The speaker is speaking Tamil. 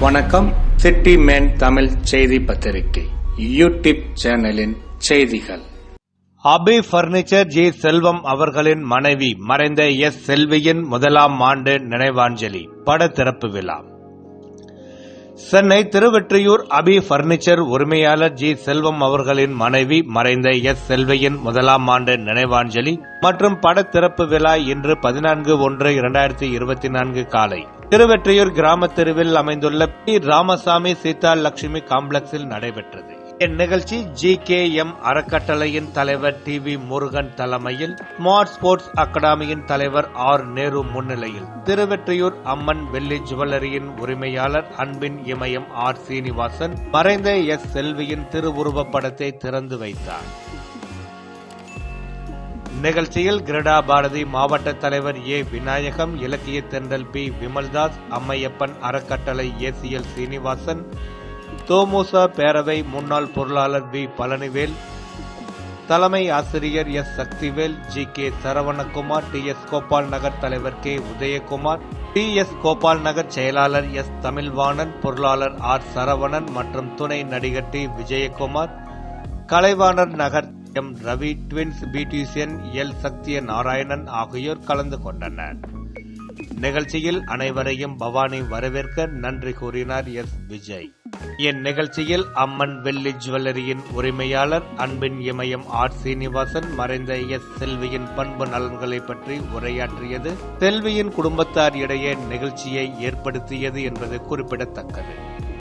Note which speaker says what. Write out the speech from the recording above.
Speaker 1: வணக்கம். சிட்டி மேன் தமிழ் செய்தி பத்திரிகை. யூடியூப் சேனலின் செய்திகள்.
Speaker 2: அபி பர்னிச்சர் ஜி செல்வம் அவர்களின் மனைவி மறைந்த எஸ் செல்வியின் முதலாம் ஆண்டு நினைவாஞ்சலி பட திறப்பு விழா. சென்னை திருவெற்றியூர் அபி பர்னிச்சர் உரிமையாளர் ஜி செல்வம் அவர்களின் மனைவி மறைந்த எஸ் செல்வியின் முதலாம் ஆண்டு நினைவாஞ்சலி மற்றும் படத்திறப்பு திறப்பு விழா இன்று பதினான்கு ஒன்று இரண்டாயிரத்தி இருபத்தி நான்கு காலை. திருவெற்றியூர் கிராம தெருவில் அமைந்துள்ள பி. ராமசாமி சீதா லட்சுமி காம்ப்ளெக்ஸில் நடைபெற்றது. இந்நிகழ்ச்சி ஜி. கே. எம். அறக்கட்டளையின் தலைவர் டி. வி. முருகன் தலைமையில் ஸ்மார்ட் ஸ்போர்ட்ஸ் அகாடமியின் தலைவர் ஆர். நேரு முன்னிலையில் திருவெற்றியூர் அம்மன் வெள்ளி ஜுவல்லரியின் உரிமையாளர் அன்பின் இமயம் ஆர். சீனிவாசன் மறைந்த எஸ். செல்வியின் திருவுருவப் படத்தை திறந்து வைத்தார். நிகழ்ச்சியில் கிரடா பாரதி மாவட்ட தலைவர் ஏ. விநாயகம் இலக்கிய தென்றல் பி. விமல்தாஸ் அம்மையப்பன் அறக்கட்டளை ஏசிஎல் சீனிவாசன் தோமுச பேரவை முன்னாள் பொருளாளர் வி. பழனிவேல் தலைமை ஆசிரியர் S. Sakthivel G. K. Saravanakumar T. S. Gopal Nagar தலைவர் K. Udhayakumar T. S. Gopal Nagar செயலாளர் எஸ். தமிழ்வாணன் பொருளாளர் ஆர். சரவணன் மற்றும் துணை நடிகர் T. Vijayakumar Kalaivanar Nagar M Ravi twins beautician L Sakthiya Narayanan ஆகியோர் கலந்து கொண்டனர். நிகழ்ச்சியில் அனைவரையும் பவானி வரவேற்க நன்றி கூறினார் எஸ். விஜய். இந்நிகழ்ச்சியில் அம்மன் வெள்ளி ஜுவல்லரியின் உரிமையாளர் அன்பின் இமயம் ஆர். சீனிவாசன் மறைந்த எஸ். செல்வியின் பண்பு நலன்களை பற்றி உரையாற்றியது செல்வியின் குடும்பத்தார் இடையே நிகழ்ச்சியை ஏற்படுத்தியது என்பது குறிப்பிடத்தக்கது.